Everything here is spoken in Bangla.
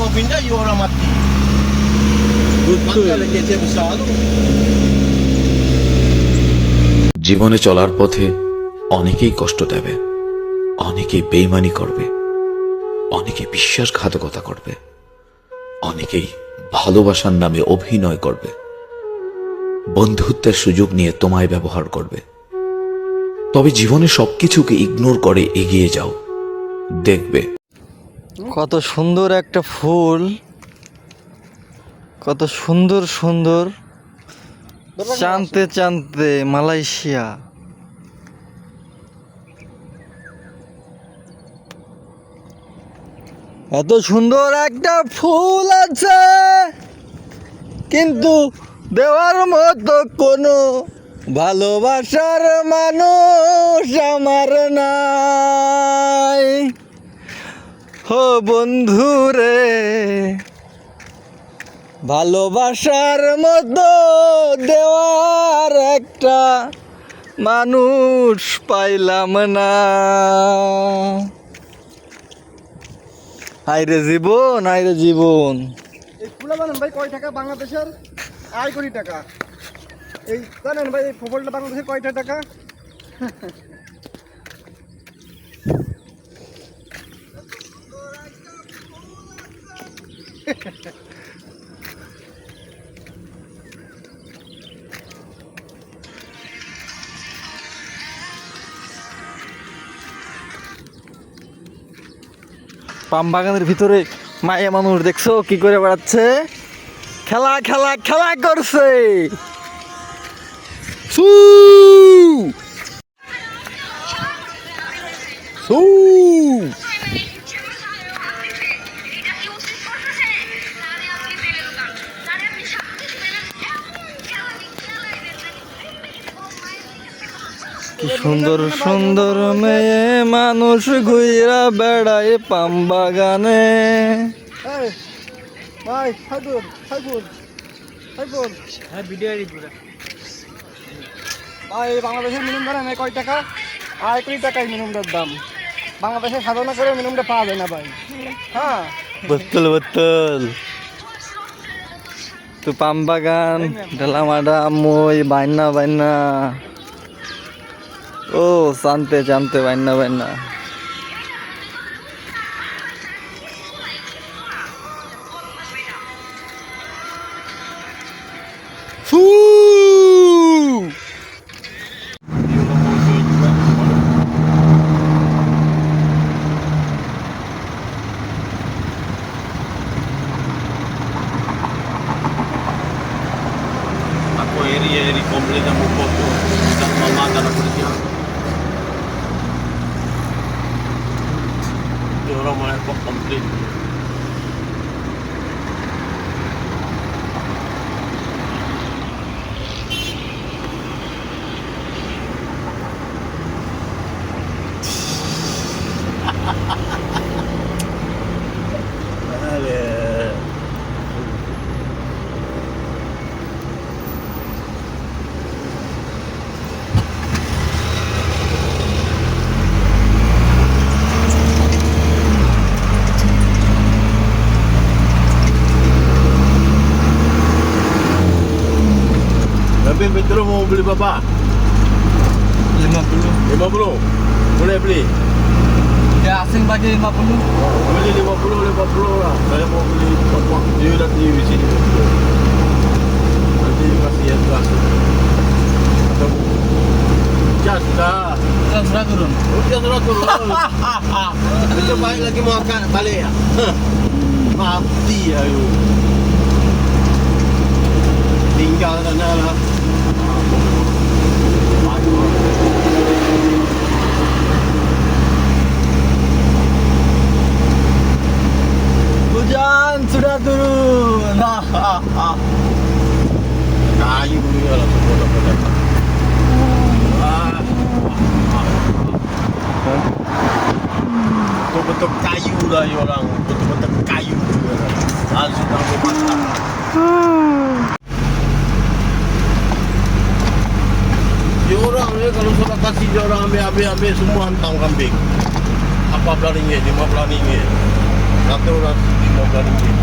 mau pindah, ya orang mati. Betul. Dia tu. জীবনে চলার পথে অনেকেই কষ্ট দেবে অনেকেই বেইমানি করবে অনেকে বিশ্বাসঘাতকতা করবে অনেকেই ভালোবাসার নামে অভিনয় করবে বন্ধুত্বের সুযোগ নিয়ে তোমায় ব্যবহার করবে তবে জীবনে সবকিছুকে ইগনোর করে এগিয়ে যাও দেখবে কত সুন্দর একটা ফুল। কত সুন্দর সুন্দর। চানতে চানতে মালয়েশিয়া। এত সুন্দর একটা ফুল আছে। কিন্তু দেওয়ার মতো কোনো ভালোবাসার মানুষ আমার নাই। হো বন্ধু রে ভালোবাসার মতো দেওয়ার একটা মানুষ পাইলাম না। আইরে জীবন আইরে জীবন। এই ফুলা জানেন ভাই কয় টাকা বাংলাদেশের? আড়াই কোটি টাকা। এই জানেন ভাই, এই ফুটবলটা বাংলাদেশের কয়টা টাকা? পাম বাগানের ভিতরে মায়া মানুষ দেখছ? কি করে বেড়াচ্ছে? খেলা খেলা খেলা করছে। সু! সুন্দর সুন্দর মেয়ে মানুষ ঘুইরা বেড়ায় পাম বাগানে। ভাই হ্যাঁ ভাই বাংলাদেশের মিনিমাম এই কয় টাকা? আড়াই কোটি টাকাই মিনিমামটার দাম। বাংলাদেশে সাধনা করে মিনিমামটা পাওয়া যায় না ভাই। হ্যাঁ। betul betul tu pambagan dalam ada amoy baina baina oh ও শান্তে জানতে বাইন্না বাইন্না ieri ieri completa un po' tutto, mamma dalla questione. ધોરણ મળે complete Petro mau beli berapa? 50 50? Boleh beli? ya asing bagi 50 Beli 50, 50 lah. Saya mau beli berapa? Dia dah di sini. Nanti kasih yang Atau Jas dah sudah turun. Oh dia sudah turun. Kita balik lagi mau angkat balik ya. Mati ayo. Tinggal sana lah Hujan sudah turun. Kayu ya langsung bodoh Betul-betul kayu lah ya orang, betul-betul kayu. Langsung aku. atas hijau orang ambil ambil ambil semua hantam kambing? Apa belas ringgit? Lima belas ringgit. Satu ratus lima belas ringgit.